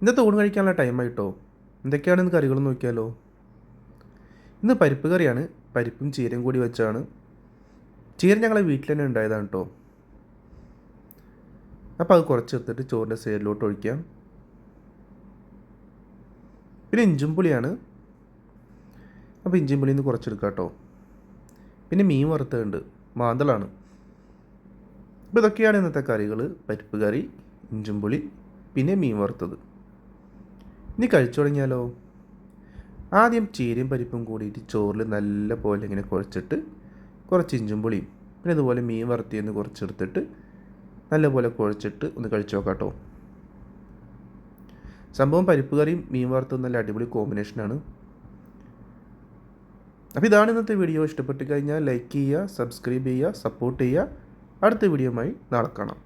ഇന്നത്തെ ഊണ് കഴിക്കാനുള്ള ടൈമായിട്ടോ എന്തൊക്കെയാണ് ഇന്ന് കറികൾ നോക്കിയാലോ? ഇന്ന് പരിപ്പ് കറിയാണ്. പരിപ്പും ചീരയും കൂടി വെച്ചാണ്. ചീര ഞങ്ങളെ വീട്ടിൽ തന്നെ ഉണ്ടായതാണ് കേട്ടോ അപ്പോൾ അത് കുറച്ച് എടുത്തിട്ട് ചോറിന്റെ സൈഡിലോട്ട് ഒഴിക്കാം. പിന്നെ ഇഞ്ചും പുളിയാണ്. അപ്പോൾ ഇഞ്ചും പുളിയിൽ നിന്ന് കുറച്ചെടുക്കാം കേട്ടോ പിന്നെ മീൻ വറുത്തതുണ്ട്. മാന്തളാണ്. അപ്പോൾ ഇതൊക്കെയാണ് ഇന്നത്തെ കറികൾ. പരിപ്പ് കറി ഇഞ്ചും പുളി പിന്നെ മീൻ വറുത്തത്. ഇനി കഴിച്ചു തുടങ്ങിയാലോ? ആദ്യം ചീരയും പരിപ്പും കൂടിയിട്ട് ചോറിൽ നല്ല പോലെ ഇങ്ങനെ കുഴച്ചിട്ട് കുറച്ച് ഇഞ്ചും പുളിയും പിന്നെ ഇതുപോലെ മീൻ വറുത്തിയെന്ന് കുറച്ചെടുത്തിട്ട് നല്ലപോലെ കുഴച്ചിട്ട് ഒന്ന് കഴിച്ചു നോക്കാം കേട്ടോ. സംഭവം പരിപ്പ് കറിയും മീൻ വറുത്തതും നല്ല അടിപൊളി കോമ്പിനേഷനാണ് അപ്പോൾ ഇതാണ് ഇന്നത്തെ വീഡിയോ ഇഷ്ടപ്പെട്ട് കഴിഞ്ഞാൽ ലൈക്ക് ചെയ്യുക സബ്സ്ക്രൈബ് ചെയ്യുക സപ്പോർട്ട് ചെയ്യുക. അടുത്ത വീഡിയോയുമായി നാളെ കാണാം.